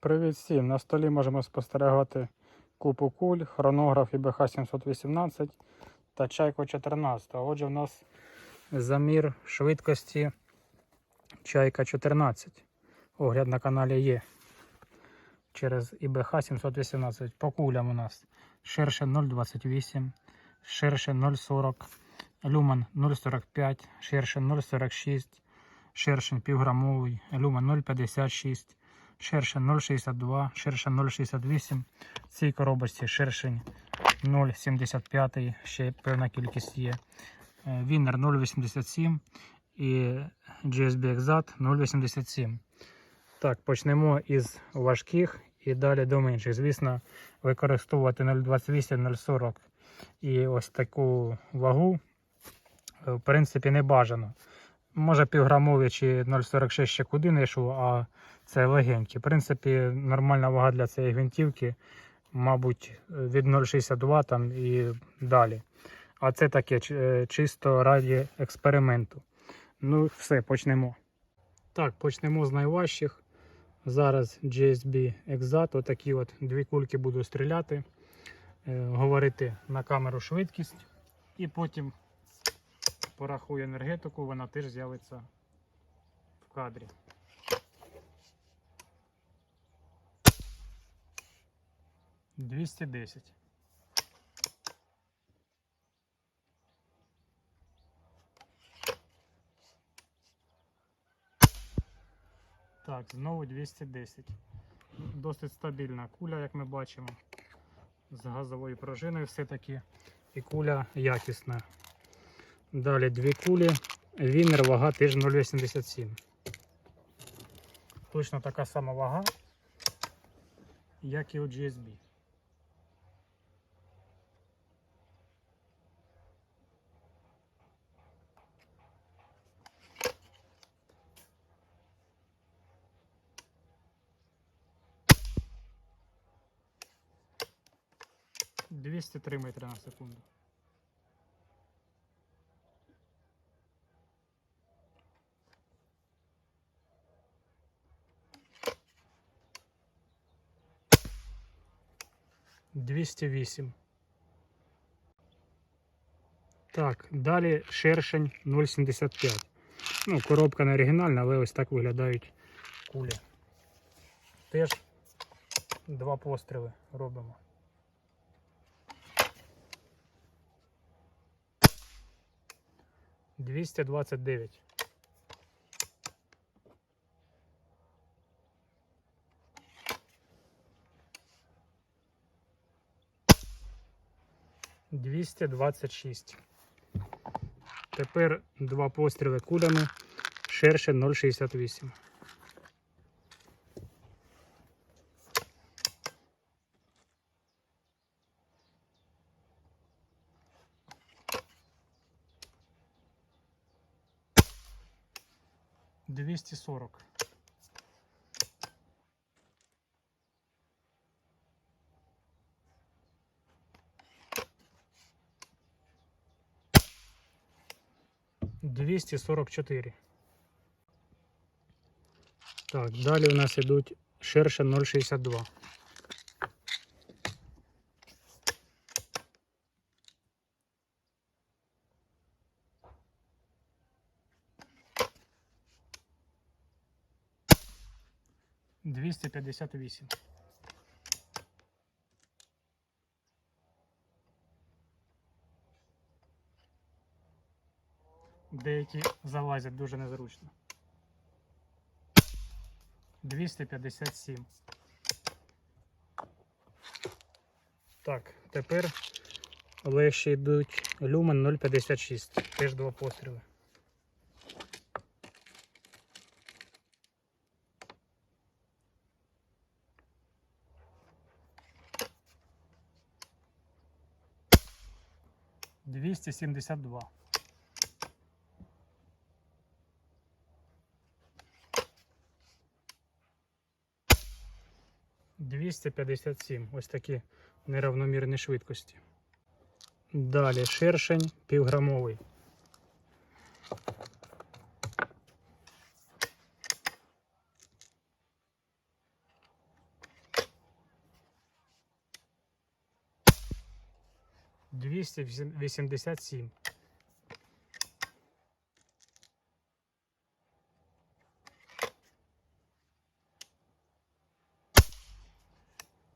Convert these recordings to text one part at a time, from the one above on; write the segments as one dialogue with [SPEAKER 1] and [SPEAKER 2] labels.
[SPEAKER 1] Привіт всім! На столі можемо спостерігати купу куль, хронограф ІБХ 718 та чайку 14. Отже, в нас замір швидкості чайка 14. Огляд на каналі є. Через ІБХ 718. По кулям у нас ширше 0,28, ширше 0,40, люман 0,45, ширше 0,46, шершень півграмовий, люман 0,56 шершень 0,62, шершень 0,68. В цій коробочці шершень 0,75, ще певна кількість є. Е, Вінер 0,87 і GSB Exat 0,87. Так, почнемо із важких і далі до менших. Звісно, використовувати 0,28, 0,40 і ось таку вагу, е, в принципі, не бажано. Може півграмові чи 0,46 ще куди не йшов, а це легенькі. В принципі, нормальна вага для цієї гвинтівки, мабуть, від 0,62 там і далі. А це таке е, чисто раді експерименту. Ну, все, почнемо. Так, почнемо з найважчих. Зараз GSB Exat, отакі от дві кульки буду стріляти, е, говорити на камеру швидкість і потім порахую енергетику, вона теж з'явиться в кадрі. Двісті десять. Так, знову 210. Досить стабільна куля, як ми бачимо. З газовою пружиною все-таки. І куля якісна. Далі дві кулі. Вінер вага теж 0,87. Точно така сама вага, як і у GSB. Двісті три метри на секунду. Двісті вісім. Так, далі шершень 0,75. Ну, коробка не оригінальна, але ось так виглядають кулі. Теж два постріли робимо. Двісті двадцять дев'ять. Двісті двадцять шість. Тепер два постріли кулями ширше 0,68. Двісті сорок. Двісті сорок чотири. Так, далі у нас ідуть ширше 0,62. Двісті п'ятдесят вісім. Деякі залазять дуже незручно. 257. Так, тепер легше йдуть люмен 0,56. Теж два постріли. Двісті сімдесят два. 257. Ось такі неравномірні швидкості. Далі шершень півграмовий. Двісті вісімдесят сім.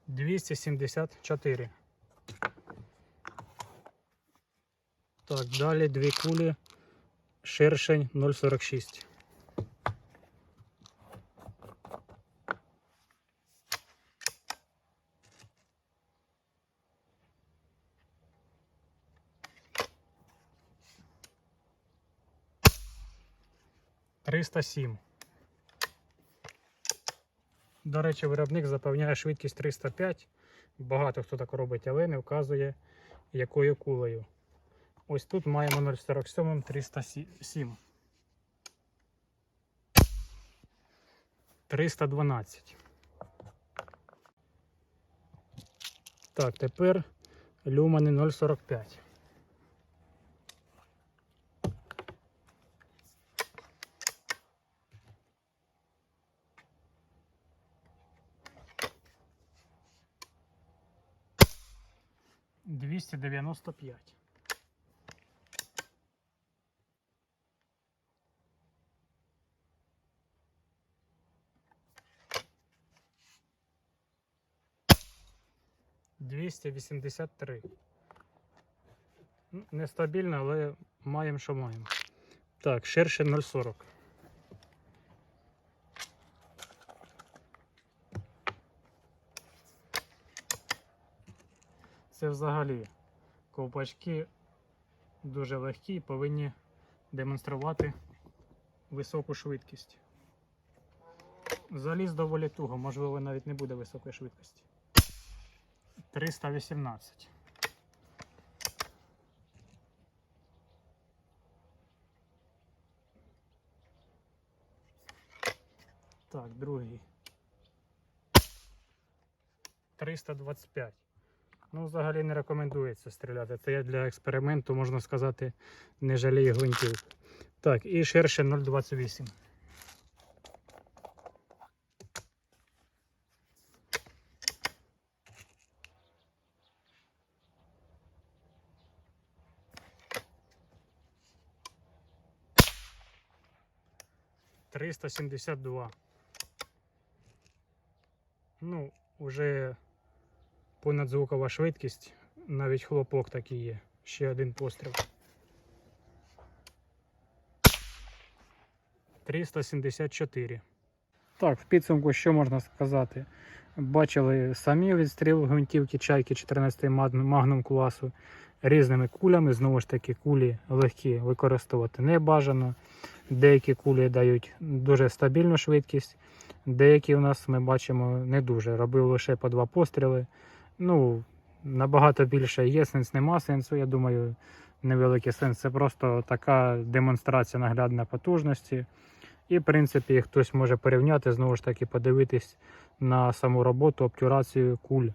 [SPEAKER 1] 274. Так, далі дві кулі, шершень 0,46. Триста сім. До речі, виробник запевняє швидкість 305. Багато хто так робить, але не вказує, якою кулею. Ось тут маємо 047 307. 312. Так, тепер люмани 045. Двісті дев'яносто п'ять. Двісті вісімдесят три. Нестабільно, але маємо, що маємо. Так, ширше 0,40. Це взагалі ковпачки дуже легкі і повинні демонструвати високу швидкість. Заліз доволі туго, можливо, навіть не буде високої швидкості. 318. Так, другий. 325. Ну, взагалі не рекомендується стріляти. Це для експерименту, можна сказати, не жалію гвинтів. Так, і ширше 0,28. Триста сімдесят два. Ну, уже понадзвукова швидкість, навіть хлопок такий є. Ще один постріл. 374. Так, в підсумку, що можна сказати? Бачили самі відстріл гвинтівки чайки 14 магнум класу різними кулями. Знову ж таки, кулі легкі використовувати не бажано. Деякі кулі дають дуже стабільну швидкість, деякі у нас ми бачимо не дуже. Робив лише по два постріли. Ну, набагато більше є сенс, нема сенсу. Я думаю, невеликий сенс. Це просто така демонстрація наглядної потужності. І, в принципі, хтось може порівняти, знову ж таки, подивитись на саму роботу, обтюрацію куль,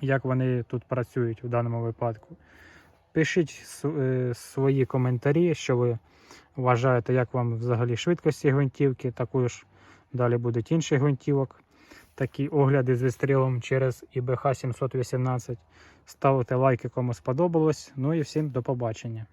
[SPEAKER 1] як вони тут працюють у даному випадку. Пишіть е, свої коментарі, що ви вважаєте, як вам взагалі швидкості гвинтівки. Також далі будуть інші гвинтівок. Такі огляди з відстрілом через ІБХ 718. Ставте лайки, кому сподобалось. Ну і всім до побачення.